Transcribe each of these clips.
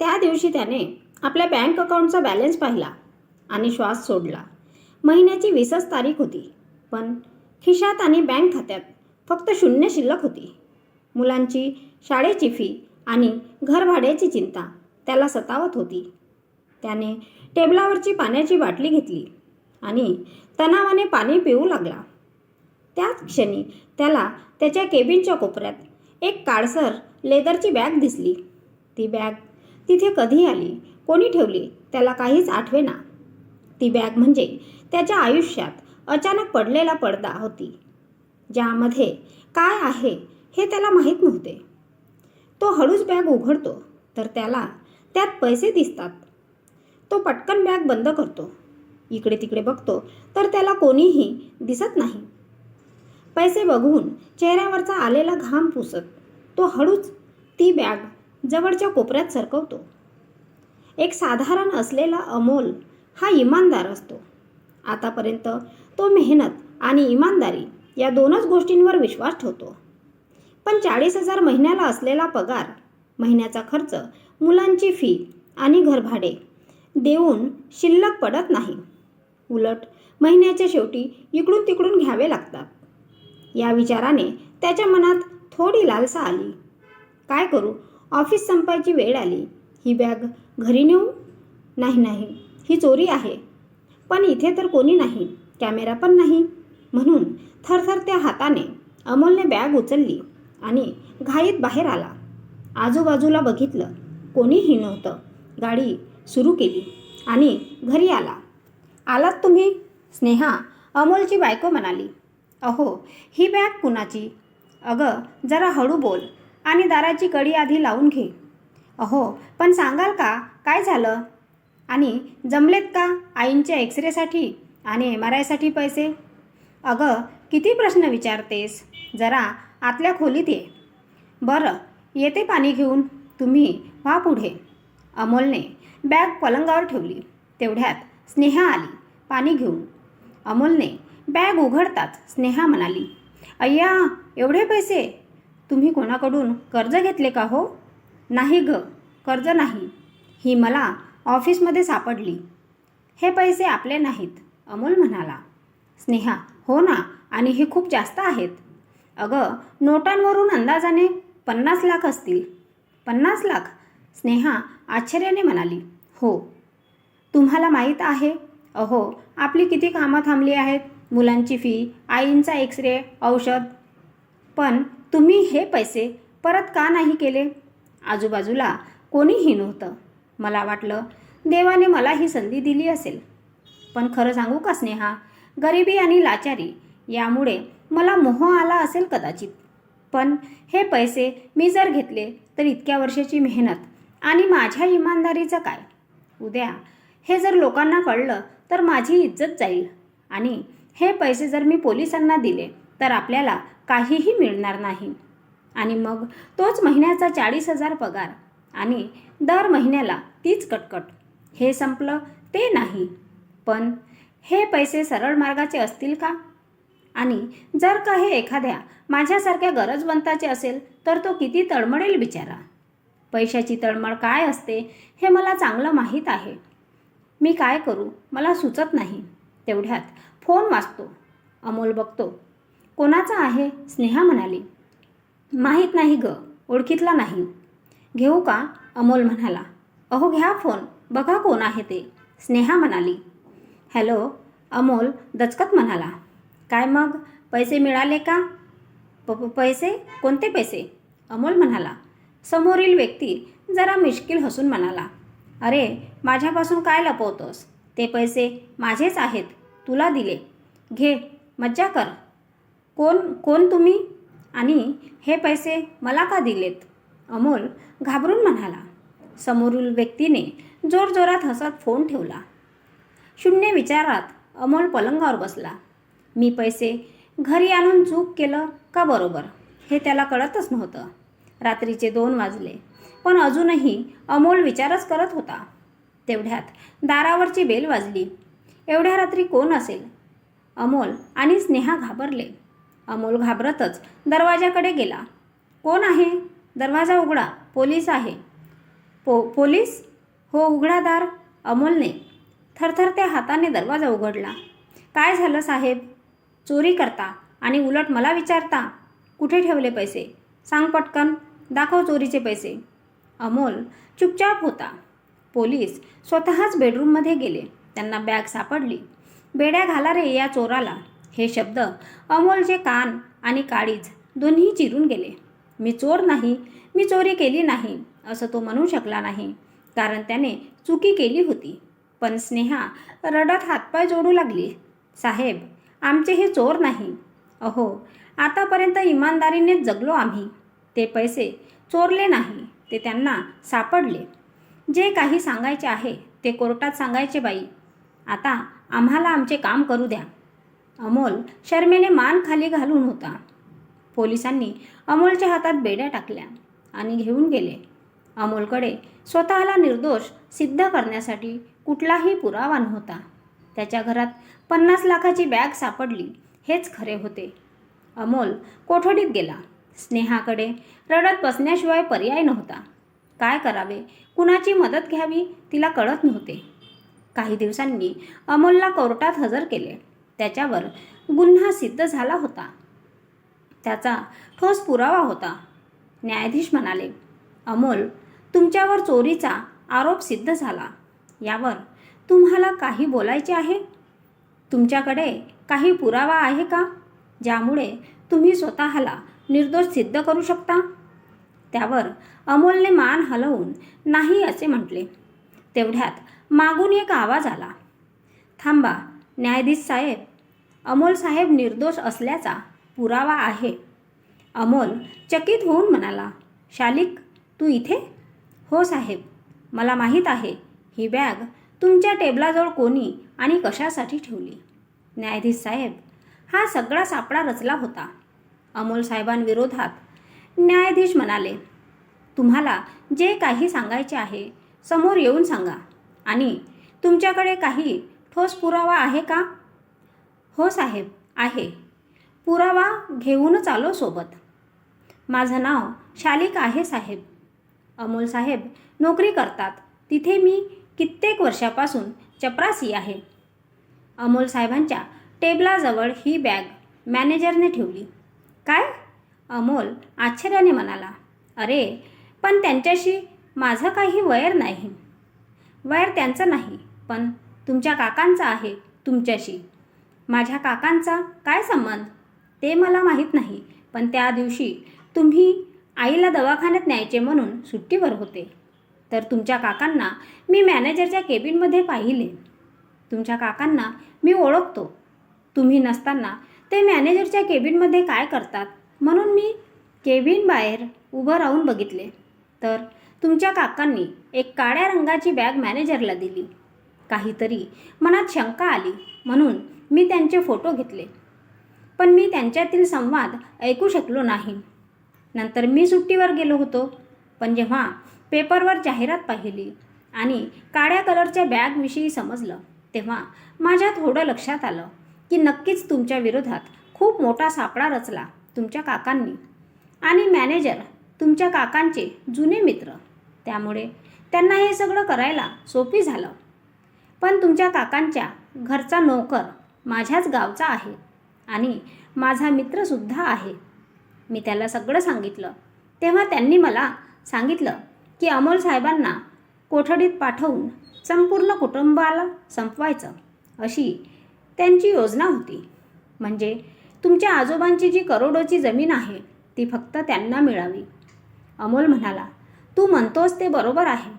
त्या दिवशी त्याने आपल्या बँक अकाउंटचा बॅलन्स पाहिला आणि श्वास सोडला. महिन्याची वीसच तारीख होती पण खिशात आणि बँक खात्यात फक्त शून्य शिल्लक होती. मुलांची शाळेची फी आणि घरभाड्याची चिंता त्याला सतावत होती. त्याने टेबलावरची पाण्याची बाटली घेतली आणि तणावाने पाणी पिऊ लागला. त्याच क्षणी त्याला त्याच्या केबिनच्या कोपऱ्यात एक काळसर लेदरची बॅग दिसली. ती बॅग तिथे कधी आली? कोणी ठेवली? त्याला काहीच आठवेना. ती बॅग म्हणजे त्याच्या आयुष्यात अचानक पडलेला पडदा होती. ज्यामध्ये काय आहे हे त्याला माहीत नव्हते. तो हळूच बॅग उघडतो तर त्याला त्यात पैसे दिसतात. तो पटकन बॅग बंद करतो. इकडे तिकडे बघतो तर त्याला कोणीही दिसत नाही. पैसे बघून चेहऱ्यावरचा आलेला घाम पुसत तो हळूच ती बॅग जवळच्या कोपऱ्यात सरकवतो. एक साधारण असलेला अमोल हा इमानदार असतो. आतापर्यंत तो मेहनत आणि इमानदारी या दोनच गोष्टींवर विश्वास ठेवतो. पण चाळीस हजार महिन्याला असलेला पगार महिन्याचा खर्च मुलांची फी आणि घरभाडे देऊन शिल्लक पडत नाही. उलट महिन्याच्या शेवटी इकडून तिकडून घ्यावे लागतात. या विचाराने त्याच्या मनात थोडी लालसा आली. काय करू? ऑफिस संपायची वेळ आली. ही बॅग घरी नेऊ? नाही नाही. ही चोरी आहे. पण इथे तर कोणी नाही. कॅमेरा पण नाही. म्हणून थरथरत्या हाताने अमोलने बॅग उचलली आणि घाईत बाहेर आला. आजूबाजूला बघितलं. कोणीही नव्हतं. गाडी सुरू केली आणि घरी आला. आलात तुम्ही? स्नेहा अमोलची बायको म्हणाली. अहो ही बॅग कुणाची? अगं जरा हळू बोल. आणि दाराची कडी आधी लावून घे. अहो पण सांगाल का? काय झालं? आणि जमलेत का आईंच्या एक्सरेसाठी आणि एम आर आयसाठी पैसे? अगं किती प्रश्न विचारतेस? जरा आतल्या खोलीत ये. बरं येते पाणी घेऊन. तुम्ही व्हा पुढे. अमोलने बॅग पलंगावर ठेवली. तेवढ्यात स्नेहा आली. पाणी घेऊन. अमोलने बॅग उघडताच स्नेहा म्हणाली अय्या एवढे पैसे? तुम्ही कोणाकडून कर्ज घेतले का हो? नाही ग कर्ज नाही. ही मला ऑफिसमध्ये सापडली. हे पैसे आपले नाहीत अमोल म्हणाला. स्नेहा हो ना आणि हे खूप जास्त आहेत. अगं नोटांवरून अंदाजाने पन्नास लाख असतील. पन्नास लाख? स्नेहा आश्चर्याने म्हणाली. हो. तुम्हाला माहीत आहे? अहो आपली किती कामं थांबली आहेत? मुलांची फी आईंचा एक्सरे औषध. पण तुम्ही हे पैसे परत का नाही केले? आजूबाजूला कोणीही नव्हतं. मला वाटलं देवाने मला ही संधी दिली असेल. पण खरं सांगू का स्नेहा? गरिबी आणि लाचारी यामुळे मला मोह आला असेल कदाचित. पण हे पैसे मी जर घेतले तर इतक्या वर्षाची मेहनत आणि माझ्या इमानदारीचं काय? उद्या हे जर लोकांना कळलं तर माझी इज्जत जाईल. आणि हे पैसे जर मी पोलिसांना दिले तर आपल्याला काहीही मिळणार नाही. आणि मग तोच महिन्याचा चाळीस हजार पगार आणि दर महिन्याला तीच कटकट. हे संपलं ते नाही. पण हे पैसे सरळ मार्गाचे असतील का? आणि जर का हे एखाद्या माझ्यासारख्या गरजवंताचे असेल तर तो किती तळमळेल बिचारा? पैशाची तळमळ काय असते हे मला चांगलं माहीत आहे. मी काय करू? मला सुचत नाही. तेवढ्यात फोन वाचतो अमोल बघतो. कोणाचा आहे? स्नेहा म्हणाली. माहीत नाही ग ओळखीतला नाही. घेऊ का? अमोल म्हणाला. अहो घ्या फोन. बघा कोण आहे ते. स्नेहा म्हणाली. हॅलो अमोल दचकत म्हणाला. काय मग? पैसे मिळाले का? प पैसे? कोणते पैसे? अमोल म्हणाला. समोरील व्यक्ती जरा मिश्किल हसून म्हणाला. अरे माझ्यापासून काय लपवतोस? ते पैसे माझेच आहेत. तुला दिले. घे मज्जा कर. कोण कोण तुम्ही? आणि हे पैसे मला का दिलेत? अमोल घाबरून म्हणाला. समोरील व्यक्तीने जोरजोरात हसत फोन ठेवला. शून्य विचारात अमोल पलंगावर बसला. मी पैसे घरी आणून चूक केलं का बरोबर? हे त्याला कळतच नव्हतं. रात्रीचे दोन वाजले पण अजूनही अमोल विचारच करत होता. तेवढ्यात दारावरची बेल वाजली. एवढ्या रात्री कोण असेल? अमोल आणि स्नेहा घाबरले. अमोल घाबरतच दरवाजाकडे गेला. कोण आहे? दरवाजा उघडा. पोलीस आहे. पो पोलीस? हो उघडादार. अमोलने थरथरत्या हाताने दरवाजा उघडला. काय झालं साहेब? चोरी करता आणि उलट मला विचारता? कुठे ठेवले पैसे? सांग पटकन. दाखव चोरीचे पैसे. अमोल चुपचाप होता. पोलीस स्वतःच बेडरूममध्ये गेले. त्यांना बॅग सापडली. बेड्या घाला रे या चोराला. हे शब्द अमोलचे कान आणि काळीज दोन्ही चिरून गेले. मी चोर नाही मी चोरी केली नाही असं तो म्हणू शकला नाही कारण त्याने चुकी केली होती. पण स्नेहा रडत हातपाय जोडू लागली. साहेब आमचे हे चोर नाही. अहो आतापर्यंत इमानदारीनेच जगलो आम्ही. ते पैसे चोरले नाही ते त्यांना सापडले. जे काही सांगायचे आहे ते कोर्टात सांगायचे बाई. आता आम्हाला आमचे काम करू द्या. अमोल शर्मेने मान खाली घालून होता. पोलिसांनी अमोलच्या हातात बेड्या टाकल्या आणि घेऊन गेले. अमोलकडे स्वतःला निर्दोष सिद्ध करण्यासाठी कुठलाही पुरावा नव्हता. त्याच्या घरात पन्नास लाखाची बॅग सापडली हेच खरे होते. अमोल कोठडीत गेला. स्नेहाकडे रडत बसण्याशिवाय पर्याय नव्हता. काय करावे? कुणाची मदत घ्यावी? तिला कळत नव्हते. काही दिवसांनी अमोलला कोर्टात हजर केले. त्याच्यावर गुन्हा सिद्ध झाला होता. त्याचा ठोस पुरावा होता. न्यायाधीश म्हणाले अमोल तुमच्यावर चोरीचा आरोप सिद्ध झाला. यावर तुम्हाला काही बोलायचे आहे? तुमच्याकडे काही पुरावा आहे का ज्यामुळे तुम्ही स्वतःला निर्दोष सिद्ध करू शकता? त्यावर अमोलने मान हलवून नाही असे म्हटले. तेवढ्यात मागून एक आवाज आला. थांबा न्यायाधीश साहेब अमोल साहेब निर्दोष असल्याचा पुरावा आहे. अमोल चकित होऊन म्हणाला शालिक तू इथे? हो साहेब मला माहीत आहे. ही बॅग तुमच्या टेबलाजवळ कोणी आणि कशासाठी ठेवली? न्यायाधीश साहेब हा सगळा सापळा रचला होता. अमोल साहेबांविरोधात न्यायाधीश म्हणाले तुम्हाला जे काही सांगायचे आहे समोर येऊन सांगा आणि तुमच्याकडे काही ठोस पुरावा आहे का? हो साहेब आहे. पुरावा घेऊनच आलो सोबत. माझं नाव शालिक आहे साहेब. अमोल साहेब नोकरी करतात. तिथे मी कित्येक वर्षापासून चपरासी आहे. अमोल साहेबांच्या टेबलाजवळ ही बॅग मॅनेजरने ठेवली. काय? अमोल आश्चर्याने म्हणाला. अरे पण त्यांच्याशी माझं काही वैर नाही. वैर त्यांचं नाही पण तुमच्या काकांचा आहे तुमच्याशी. माझ्या काकांचा काय संबंध? ते मला माहीत नाही पण त्या दिवशी तुम्ही आईला दवाखान्यात न्यायचे म्हणून सुट्टीवर होते. तर तुमच्या काकांना मी मॅनेजरच्या केबिनमध्ये पाहिले. तुमच्या काकांना मी ओळखतो. तुम्ही नसताना ते मॅनेजरच्या केबिनमध्ये काय करतात? म्हणून मी केबिन बाहेर उभं राहून बघितले. तर तुमच्या काकांनी एक काळ्या रंगाची बॅग मॅनेजरला दिली. काहीतरी मनात शंका आली. म्हणून मी त्यांचे फोटो घेतले. पण मी त्यांच्यातील संवाद ऐकू शकलो नाही. नंतर मी सुट्टीवर गेलो होतो. पण जेव्हा पेपरवर जाहिरात पाहिली आणि काळ्या कलरच्या बॅगविषयी समजलं तेव्हा माझ्या थोडं लक्षात आलं की नक्कीच तुमच्या विरोधात खूप मोठा सापळा रचला तुमच्या काकांनी आणि मॅनेजर तुमच्या काकांचे जुने मित्र. त्यामुळे त्यांना हे सगळं करायला सोपी झालं. पण तुमच्या काकांच्या घरचा नोकर माझ्याच गावचा आहे आणि माझा मित्रसुद्धा आहे. मी त्याला सगळं सांगितलं. तेव्हा त्यांनी मला सांगितलं की अमोल साहेबांना कोठडीत पाठवून संपूर्ण कुटुंबाला संपवायचं अशी त्यांची योजना होती. म्हणजे तुमच्या आजोबांची जी करोडोची जमीन आहे ती फक्त त्यांना मिळावी. अमोल म्हणाला तू म्हणतोस ते बरोबर आहे.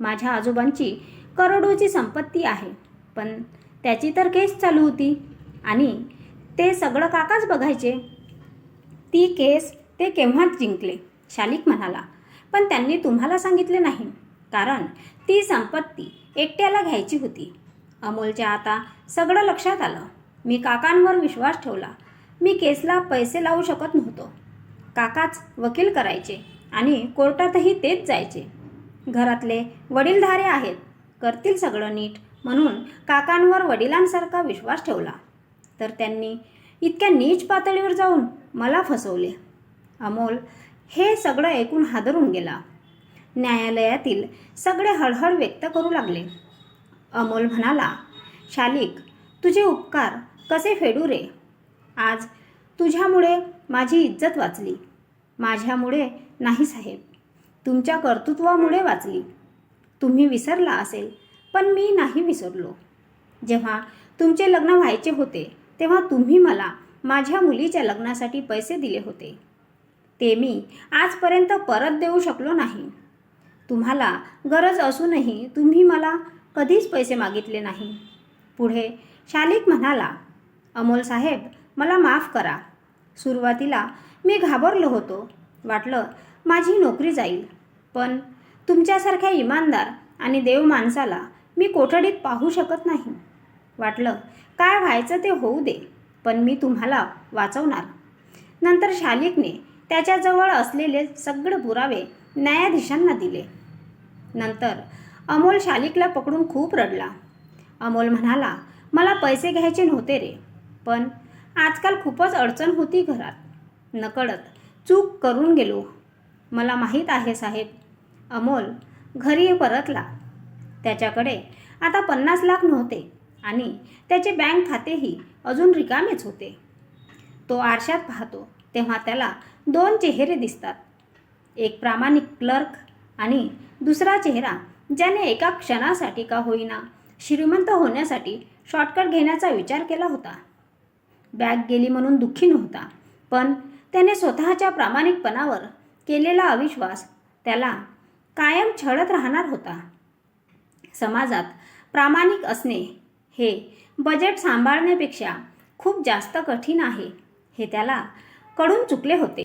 माझ्या आजोबांची करोडोची संपत्ती आहे. पण त्याची तर केस चालू होती. आणि ते सगळं काकाच बघायचे. ती केस ते केव्हाच जिंकले? शालिक म्हणाला. पण त्यांनी तुम्हाला सांगितले नाही. कारण ती संपत्ती एकट्याला घ्यायची होती. अमोलच्या आता सगळं लक्षात आलं. मी काकांवर विश्वास ठेवला. मी केसला पैसे लावू शकत नव्हतो. काकाच वकील करायचे आणि कोर्टातही तेच जायचे. घरातले वडीलधारे आहेत. करतील सगळं नीट म्हणून काकांवर वडिलांसारखा विश्वास ठेवला. तर त्यांनी इतक्या नीच पातळीवर जाऊन मला फसवले. अमोल हे सगळं ऐकून हादरून गेला. न्यायालयातील सगळे हळहळ व्यक्त करू लागले. अमोल म्हणाला शालिक तुझे उपकार कसे फेडू रे? आज तुझ्यामुळे माझी इज्जत वाचली. माझ्यामुळे नाही साहेब तुमच्या कर्तृत्वामुळे वाचली. तुम्ही विसरला असेल. पण मी नाही विसरलो. जेव्हा तुमचे लग्न व्हायचे होते तेव्हा तुम्ही मला माझ्या मुलीच्या लग्नासाठी पैसे दिले होते. ते मी आजपर्यंत परत देऊ शकलो नाही. तुम्हाला गरज असूनही तुम्ही मला कधीच पैसे मागितले नाही. पुढे शालिक म्हणाला अमोल साहेब मला माफ करा. सुरुवातीला मी घाबरलो होतो. वाटलं माझी नोकरी जाईल. पण तुमच्यासारख्या इमानदार आणि देव माणसाला मी कोठडीत पाहू शकत नाही. वाटलं काय व्हायचं ते होऊ दे पण मी तुम्हाला वाचवणार. नंतर शालिकने त्याच्याजवळ असलेले सगळे पुरावे न्यायाधीशांना दिले. नंतर अमोल शालिकला पकडून खूप रडला. अमोल म्हणाला मला पैसे घ्यायचे नव्हते रे पण आजकाल खूपच अडचण होती घरात. नकळत चूक करून गेलो. मला माहीत आहे साहेब अमोल घरी परतला. त्याच्याकडे आता पन्नास लाख नव्हते आणि त्याचे बँक खातेही अजून रिकामेच होते. तो आरशात पाहतो तेव्हा त्याला दोन चेहरे दिसतात. एक प्रामाणिक क्लर्क आणि दुसरा चेहरा ज्याने एका क्षणासाठी का होईना श्रीमंत होण्यासाठी शॉर्टकट घेण्याचा विचार केला होता. बॅग गेली म्हणून दुःखी नव्हता पण त्याने स्वतःच्या प्रामाणिकपणावर केलेला अविश्वास त्याला कायम छळत राहणार होता. समाजात प्रामाणिक असणे हे बजेट सांभाळण्यापेक्षा खूप जास्त कठीण आहे हे त्याला कळून चुकले होते.